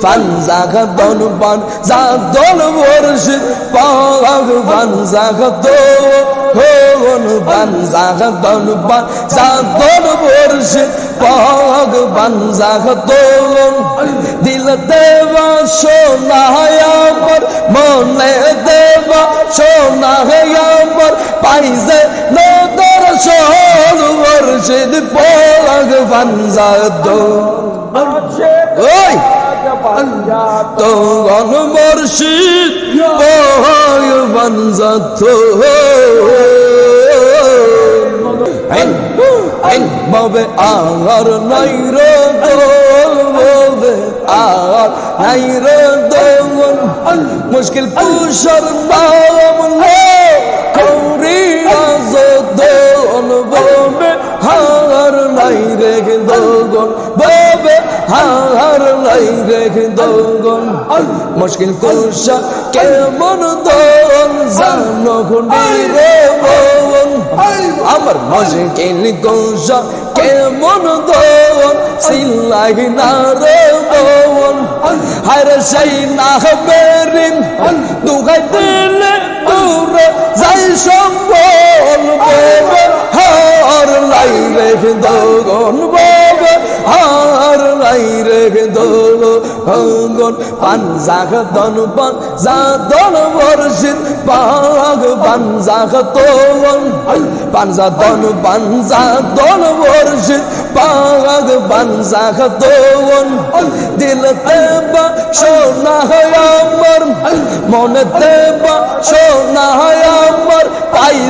Don ban za don worship pag fanzaga do hon banzaga don ban za don worship pag banzaga do দিল দেবা সোনা মনে দেবা সোনা পাইছে নদর সোল বর্ষিদ পগ ফানজা দো ওই বর্ষিদ পগ ফানজা তো ববে আর নাই রে দোল ববে আর নাই রে দোল মুশকিল পুষর নাম লো কৌরি আজ দোল ববে হার নাই রে দোগন ববে হার নাই রে দোগন মুশকিল কুশা কেমন দোল জানো রে বোন আমার মুশকিল কুশা কেমন দোল সিলাই না রে বোন হারে সেই না বেরিন দুগাই দিলে দূরে যাই সম্বল ববে হার লাই রে দোগন ববে হার লাই রে দোল হঙ্গন পানজাগ দন পান যা দন বর্ষিত পাগ পানজাগ তোন পানজা দন পানজা দন বর্ষিত পাগ পানজাগ তোন দিল তেবা সোনা হয় আমার। মনে তেবা সোনা হয় আমার। পাইজে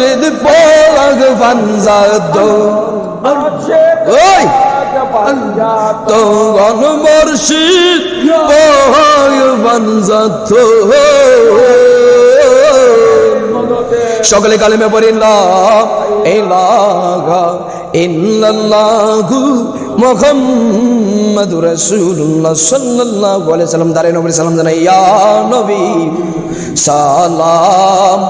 বর্ষিত পাগ ফানজাগ তো ওই, তো গণ মুর্শিদ ওই বনজাত সকলে কালেমে ইলাহা ইল্লাল্লাহু দাঁড়িয়ে নবী সালাম জানাই নবী, সালাম।